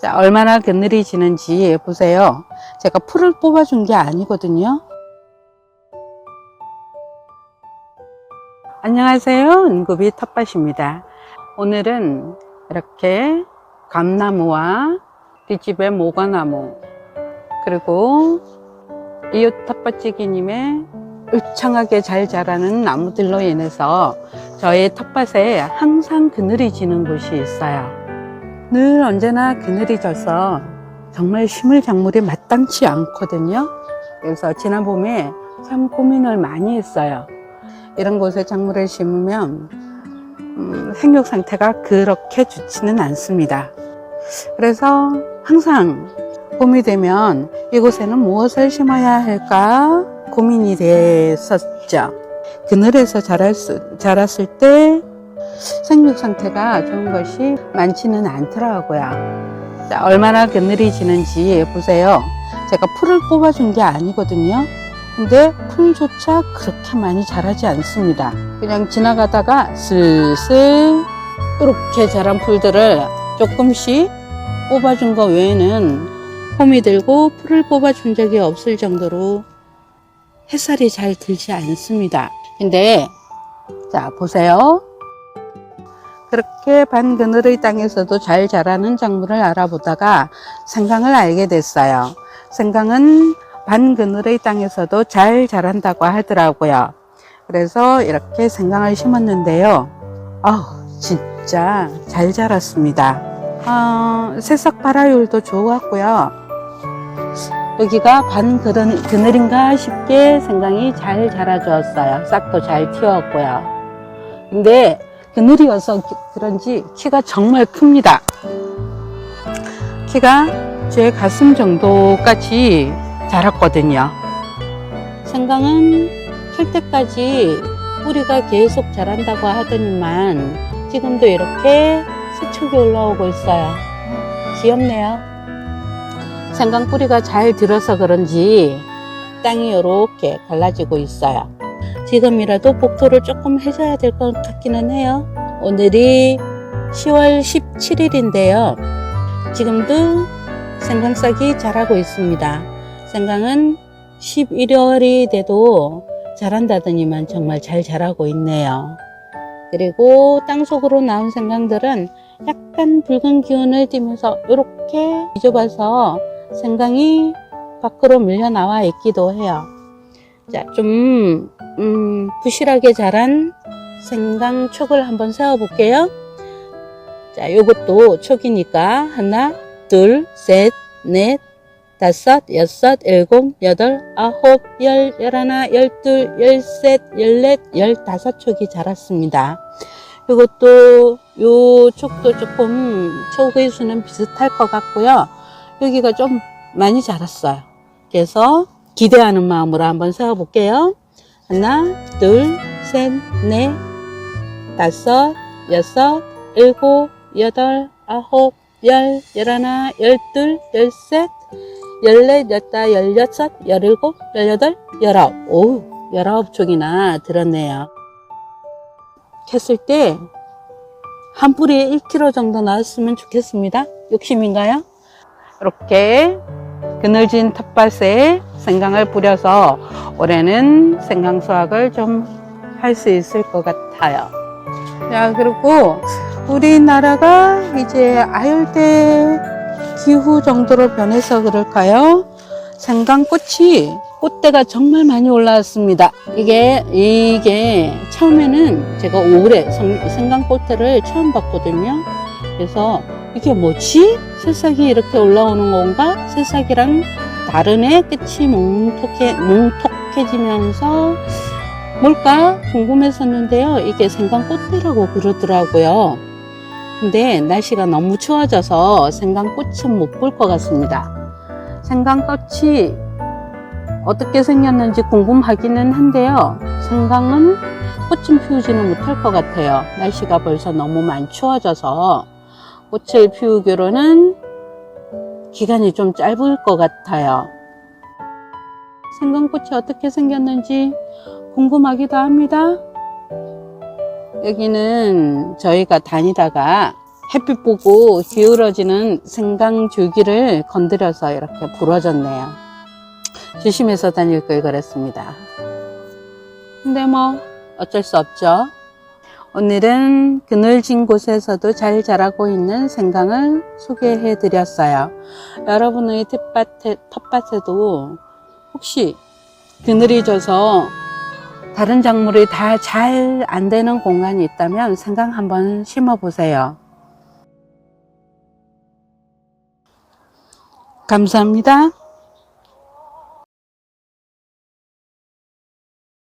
자, 얼마나 그늘이 지는지 보세요. 제가 풀을 뽑아준 게 아니거든요. 안녕하세요. 은구비 텃밭입니다. 오늘은 이렇게 감나무와 뒷집의 모과나무 그리고 이웃 텃밭지기님의 울창하게 잘 자라는 나무들로 인해서 저의 텃밭에 항상 그늘이 지는 곳이 있어요. 늘 언제나 그늘이 져서 정말 심을 작물이 마땅치 않거든요. 그래서 지난 봄에 참 고민을 많이 했어요. 이런 곳에 작물을 심으면 음, 생육 상태가 그렇게 좋지는 않습니다. 그래서 항상 봄이 되면 이곳에는 무엇을 심어야 할까 고민이 됐었죠. 그늘에서 자랐을 때 생육 상태가 좋은 것이 많지는 않더라고요. 자, 얼마나 그늘이 지는지 보세요. 제가 풀을 뽑아준 게 아니거든요. 근데 풀조차 그렇게 많이 자라지 않습니다. 그냥 지나가다가 슬슬 이렇게 자란 풀들을 조금씩 뽑아준 거 외에는 홈이 들고 풀을 뽑아준 적이 없을 정도로 햇살이 잘 들지 않습니다. 근데 자 보세요. 그렇게 반그늘의 땅에서도 잘 자라는 작물을 알아보다가 생강을 알게 됐어요. 생강은 반그늘의 땅에서도 잘 자란다고 하더라고요. 그래서 이렇게 생강을 심었는데요. 아 진짜 잘 자랐습니다. 아, 새싹 발화율도 좋았고요. 여기가 반그늘인가 싶게 생강이 잘 자라주었어요. 싹도 잘 튀었고요. 근데 그늘이어서 그런지 키가 정말 큽니다. 키가 제 가슴 정도까지 자랐거든요. 생강은 클 때까지 뿌리가 계속 자란다고 하더니만 지금도 이렇게 세척이 올라오고 있어요. 귀엽네요. 생강 뿌리가 잘 들어서 그런지 땅이 이렇게 갈라지고 있어요. 지금이라도 복토를 조금 해줘야 될 것 같기는 해요. 오늘이 10월 17일인데요. 지금도 생강싹이 자라고 있습니다. 생강은 11월이 돼도 자란다더니만 정말 잘 자라고 있네요. 그리고 땅속으로 나온 생강들은 약간 붉은 기운을 띠면서 이렇게 뒤집어서 생강이 밖으로 밀려 나와 있기도 해요. 자, 좀, 음, 부실하게 자란 생강 촉을 한번 세워 볼게요. 자, 요것도 촉이니까 하나, 둘, 셋, 넷, 다섯, 여섯, 일곱, 여덟, 아홉, 열, 열하나, 열둘, 열셋, 열넷, 열다섯 촉이 자랐습니다. 이것도 요 촉도 조금 촉의 수는 비슷할 것 같고요. 여기가 좀 많이 자랐어요. 그래서 기대하는 마음으로 한번 세워볼게요. 하나, 둘, 셋, 넷, 다섯, 여섯, 일곱, 여덟, 아홉, 열, 열하나, 열둘, 열셋, 열넷, 열다, 열여섯, 열일곱, 열여덟, 열아홉. 오, 열아홉 쪽이나 들었네요. 캤을 때 한 뿌리에 1kg 정도 나왔으면 좋겠습니다. 욕심인가요? 이렇게 그늘진 텃밭에 생강을 뿌려서 올해는 생강 수확을 좀 할 수 있을 것 같아요. 자, 그리고 우리나라가 이제 아열대 기후 정도로 변해서 그럴까요? 생강꽃이 꽃대가 정말 많이 올라왔습니다. 이게, 이게 처음에는 제가 올해 생- 생강꽃대를 처음 봤거든요. 그래서 이게 뭐지? 새싹이 이렇게 올라오는 건가? 새싹이랑 다른 애 끝이 뭉툭해, 뭉툭해지면서 뭘까 궁금했었는데요. 이게 생강꽃대라고 그러더라고요. 근데 날씨가 너무 추워져서 생강꽃은 못 볼 것 같습니다. 생강꽃이 어떻게 생겼는지 궁금하기는 한데요. 생강은 꽃은 피우지는 못할 것 같아요. 날씨가 벌써 너무 많이 추워져서 꽃을 피우기로는 기간이 좀 짧을 것 같아요. 생강꽃이 어떻게 생겼는지 궁금하기도 합니다. 여기는 저희가 다니다가 햇빛 보고 기울어지는 생강 줄기를 건드려서 이렇게 부러졌네요. 조심해서 다닐 걸 그랬습니다. 근데 뭐 어쩔 수 없죠. 오늘은 그늘진 곳에서도 잘 자라고 있는 생강을 소개해 드렸어요. 여러분의 텃밭에, 텃밭에도 혹시 그늘이 져서 다른 작물이 다 잘 안 되는 공간이 있다면 생강 한번 심어 보세요. 감사합니다.